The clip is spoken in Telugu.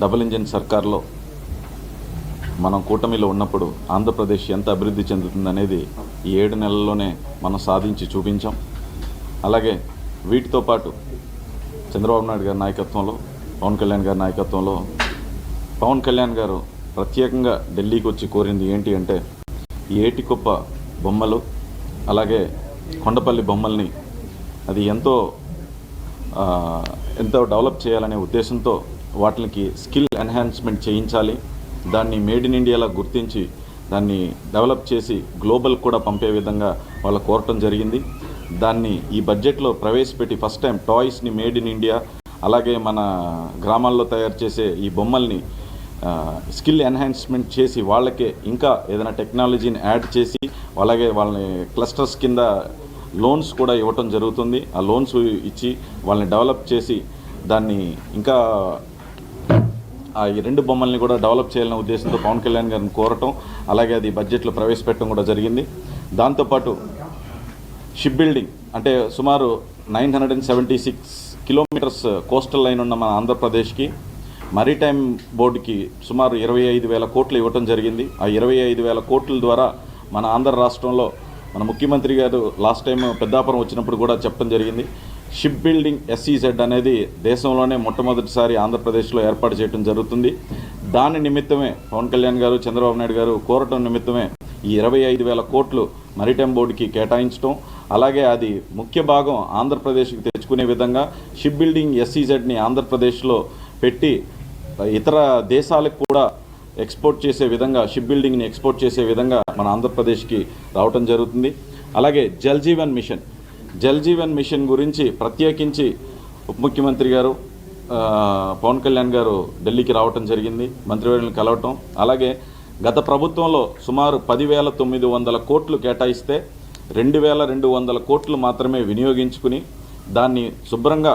డబుల్ ఇంజిన్ సర్కార్లో మనం కూటమిలో ఉన్నప్పుడు ఆంధ్రప్రదేశ్ ఎంత అభివృద్ధి చెందుతుందనేది ఈ ఏడు నెలల్లోనే మనం సాధించి చూపించాం. అలాగే వీటితో పాటు చంద్రబాబు నాయుడు గారి నాయకత్వంలో పవన్ కళ్యాణ్ గారి నాయకత్వంలో పవన్ కళ్యాణ్ గారు ప్రత్యేకంగా ఢిల్లీకి వచ్చి కోరింది ఏంటి అంటే ఈ ఏటికొప్ప బొమ్మలు అలాగే కొండపల్లి బొమ్మల్ని అది ఎంతో ఎంతో డెవలప్ చేయాలనే ఉద్దేశంతో వాటికి స్కిల్ ఎన్హాన్స్మెంట్ చేయించాలి. దాన్ని మేడ్ ఇన్ ఇండియాలో గుర్తించి దాన్ని డెవలప్ చేసి గ్లోబల్ కూడా పంపే విధంగా వాళ్ళు కోరటం జరిగింది. దాన్ని ఈ బడ్జెట్లో ప్రవేశపెట్టి ఫస్ట్ టైం టాయ్స్ని మేడ్ ఇన్ ఇండియా అలాగే మన గ్రామాల్లో తయారు చేసే ఈ బొమ్మల్ని స్కిల్ ఎన్హాన్స్మెంట్ చేసి వాళ్ళకే ఇంకా ఏదైనా టెక్నాలజీని యాడ్ చేసి అలాగే వాళ్ళని క్లస్టర్స్ కింద లోన్స్ కూడా ఇవ్వటం జరుగుతుంది. ఆ లోన్స్ ఇచ్చి వాళ్ళని డెవలప్ చేసి దాన్ని ఇంకా ఆ ఈ రెండు బొమ్మల్ని కూడా డెవలప్ చేయాలనే ఉద్దేశంతో పవన్ కళ్యాణ్ గారిని కోరటం అలాగే అది బడ్జెట్లో ప్రవేశపెట్టడం కూడా జరిగింది. దాంతోపాటు షిప్ బిల్డింగ్ అంటే సుమారు nine hundred and seventy six kilometres coastal line ఉన్న మన ఆంధ్రప్రదేశ్కి మరీటైమ్ బోర్డుకి సుమారు ఇరవై ఐదు వేల కోట్లు ఇవ్వటం జరిగింది. ఆ ఇరవై ఐదు వేల కోట్ల ద్వారా మన ఆంధ్ర రాష్ట్రంలో మన ముఖ్యమంత్రి గారు లాస్ట్ టైం పెద్దాపురం వచ్చినప్పుడు కూడా చెప్పడం జరిగింది. షిప్ బిల్డింగ్ ఎస్ఈజెడ్ అనేది దేశంలోనే మొట్టమొదటిసారి ఆంధ్రప్రదేశ్లో ఏర్పాటు చేయడం జరుగుతుంది. దాని నిమిత్తమే పవన్ కళ్యాణ్ గారు చంద్రబాబు నాయుడు గారు కోరటం నిమిత్తమే ఈ ఇరవై ఐదు వేల కోట్లు మరిటైమ్ బోర్డుకి కేటాయించడం అలాగే అది ముఖ్య భాగం ఆంధ్రప్రదేశ్కి తెచ్చుకునే విధంగా షిప్ బిల్డింగ్ ఎస్ఈజెడ్ని ఆంధ్రప్రదేశ్లో పెట్టి ఇతర దేశాలకు కూడా ఎక్స్పోర్ట్ చేసే విధంగా షిప్ బిల్డింగ్ని ఎక్స్పోర్ట్ చేసే విధంగా మన ఆంధ్రప్రదేశ్కి రావటం జరుగుతుంది. అలాగే జల్ జీవన్ మిషన్. జల్ జీవన్ మిషన్ గురించి ప్రత్యేకించి ఉప ముఖ్యమంత్రి గారు పవన్ కళ్యాణ్ గారు ఢిల్లీకి రావటం జరిగింది. మంత్రివర్యులను కలవటం. అలాగే గత ప్రభుత్వంలో సుమారు పదివేల తొమ్మిది వందల కోట్లు కేటాయిస్తే రెండు వేల రెండు వందల కోట్లు మాత్రమే వినియోగించుకుని దాన్ని శుభ్రంగా